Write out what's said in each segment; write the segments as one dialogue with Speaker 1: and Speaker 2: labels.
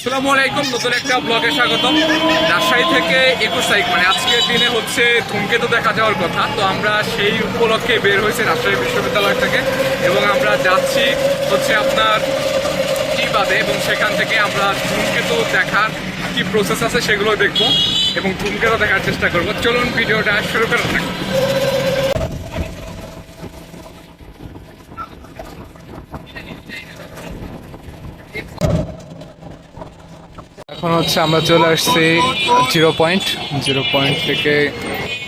Speaker 1: আসসালামু আলাইকুম, নতুন একটা ব্লগে স্বাগতম। রাজশাহী থেকে একুশ তারিখ মানে আজকের দিনে হচ্ছে ধূমকেতু দেখা যাওয়ার কথা। তো আমরা সেই উপলক্ষে বের হয়েছি রাজশাহী বিশ্ববিদ্যালয় থেকে এবং আমরা যাচ্ছি হচ্ছে আপনার টিবাদে এবং সেখান থেকে আমরা ধূমকেতু দেখার কি প্রসেস আছে সেগুলো দেখব এবং ধূমকেতু দেখার চেষ্টা করব। চলুন ভিডিওটা শুরু করা যাক। এখন হচ্ছে আমরা চলে আসছি জিরো পয়েন্ট। জিরো পয়েন্ট থেকে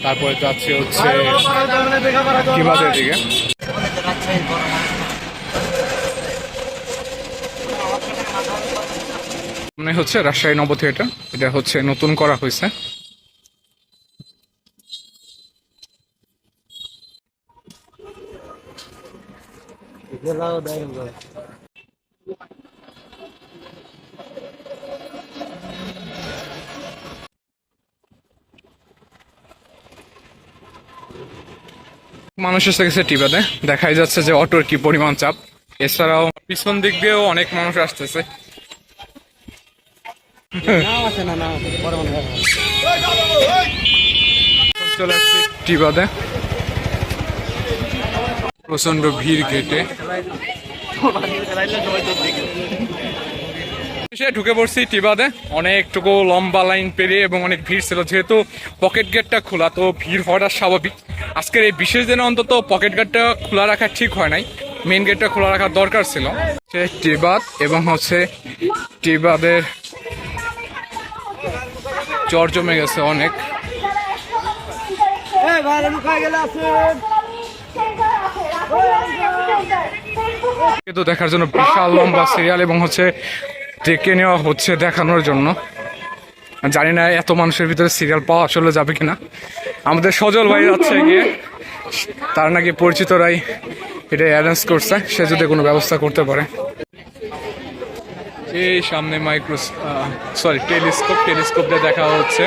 Speaker 1: তারপরে যাচ্ছি হচ্ছে কিবাদের দিকে। মানে হচ্ছে রাজশাহী নব থিয়েটার এটা হচ্ছে নতুন করা হয়েছে। এসে গেছে টিবাতে দেখাই যাচ্ছে যে অটোর কি পরিমাণ চাপ। এছাড়াও পিছন দিক দিয়েও অনেক মানুষ আসতেছে। প্রচণ্ড ভিড় গেটে সে ঢুকে পড়ছি টিবাদে। অনেকটুকু লম্বা লাইন পেরিয়ে এবং অনেক ভিড় ছিল যেহেতু পকেট গেটটা খোলা তো ভিড় হওয়াটা স্বাভাবিক। আজকের এই বিশেষ দিনে অন্তত পকেট গেটটা খোলা রাখা ঠিক হয় নাই। মেন গেটটা খোলা রাখার দরকার ছিল। সে টিবাদ এবং হচ্ছে টিবাদের চর জমে গেছে অনেক। কিন্তু দেখার জন্য বিশাল লম্বা সিরিয়াল এবং হচ্ছে ডেকে নেওয়া হচ্ছে দেখানোর জন্য। জানি না এত মানুষের ভিতরে সিরিয়াল পাওয়া আসলে যাবে কিনা। আমাদের সজল ভাই যাচ্ছে গিয়ে। তার নাকি পরিচিতরাই এটা অ্যারেঞ্জ করছে, সে যদি কোনো ব্যবস্থা করতে পারে। এই সামনে মাইক্রোস সরি টেলিস্কোপ টেলিস্কোপ দিয়ে দেখা হচ্ছে।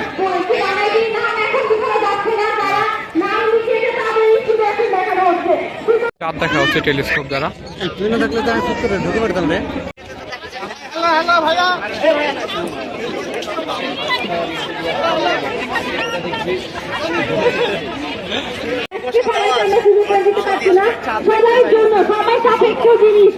Speaker 1: চাঁদ দেখা হচ্ছে টেলিস্কোপ দ্বারা।
Speaker 2: ঢুকে পারতাম রে
Speaker 3: সবার জন্য সবাই সাপেক্ষ জিনিস।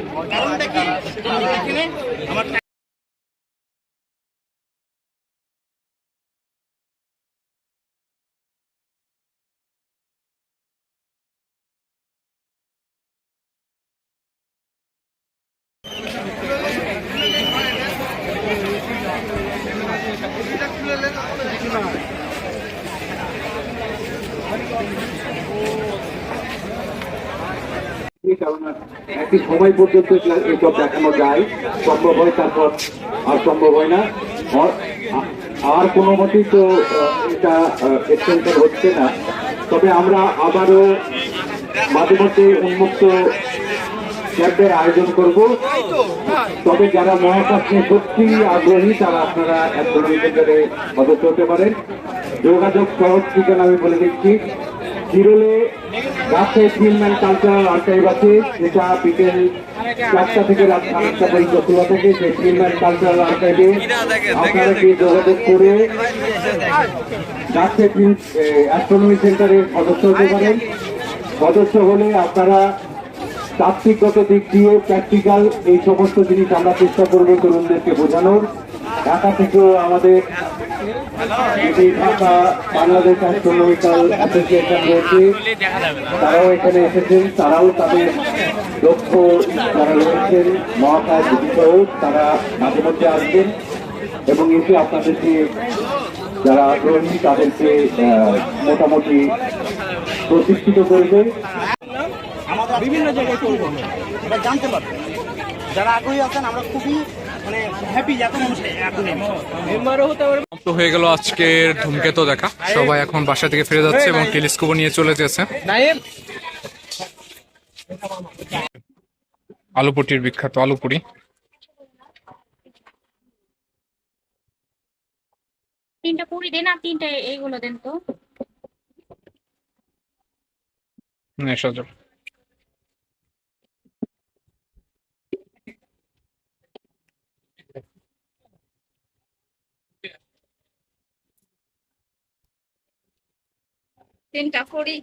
Speaker 4: একটি সময় পর্যন্ত এসব দেখানো যায়। সম্ভব হয় তারপর আর সম্ভব হয় না। আর- কোনো মতেই তো এটা এক্সটেনশন হচ্ছে না। তবে আমরা আবারও মাঝে মধ্যে উন্মুক্ত ক্যাম্পের আয়োজন করব। তবে যারা মহাকাশ নিয়ে সত্যি আগ্রহী, তারা আপনারা এক ধরনের কেন্দ্রে হতে পারেন। যোগাযোগ সহজ ঠিকানা আমি বলে দিচ্ছি। জিরোলে Rajshahi film and cultural archive আছে। যেটা বিকেল চারটা থেকে রাত সাতটা পর্যন্ত খোলা থাকে। সেই ফিল্ম অ্যান্ড কালচারাল আর্কাইভে আপনারা যোগাযোগ করে রাজশাহী ফিল্ম অ্যাস্ট্রোনমি সেন্টারের সদস্য হতে পারেন। সদস্য হলে আপনারা তাত্ত্বিকগত দিক দিয়ে প্র্যাকটিক্যাল এই সমস্ত জিনিস আমরা চেষ্টা করব তরুণদেরকে বোঝানোর। ঢাকা থেকেও আমাদের ঢাকা বাংলাদেশ অ্যাস্ট্রোনমিক্যাল অ্যাসোসিয়েশন রয়েছে। তারাও এখানে এসেছেন, তারাও তাদের লক্ষ্য যারা রয়েছেন, মহাকাশ বিষয়েও তারা মাঝে মধ্যে আসবেন এবং এসে আপনাদেরকে যারা আগ্রহী তাদেরকে মোটামুটি প্রতিষ্ঠিত করবে।
Speaker 2: বিভিন্ন জায়গায় করব এটা জানতে পারব। যারা আগ্রহী আছেন আমরা খুবই মানে হ্যাপি এত মানুষ
Speaker 1: তো হয়ে গেল আজকের ধূমকেতু দেখা। সবাই এখন বাসা থেকে ফিরে যাচ্ছে এবং টেলিস্কোপ নিয়ে চলে যাচ্ছে আলুপুটির বিখ্যাত আলুপুরি।
Speaker 5: তিনটা পুরি দেন আর তিনটা এইগুলো দেন তো।
Speaker 1: নেশাজল
Speaker 5: তিনটা পুরি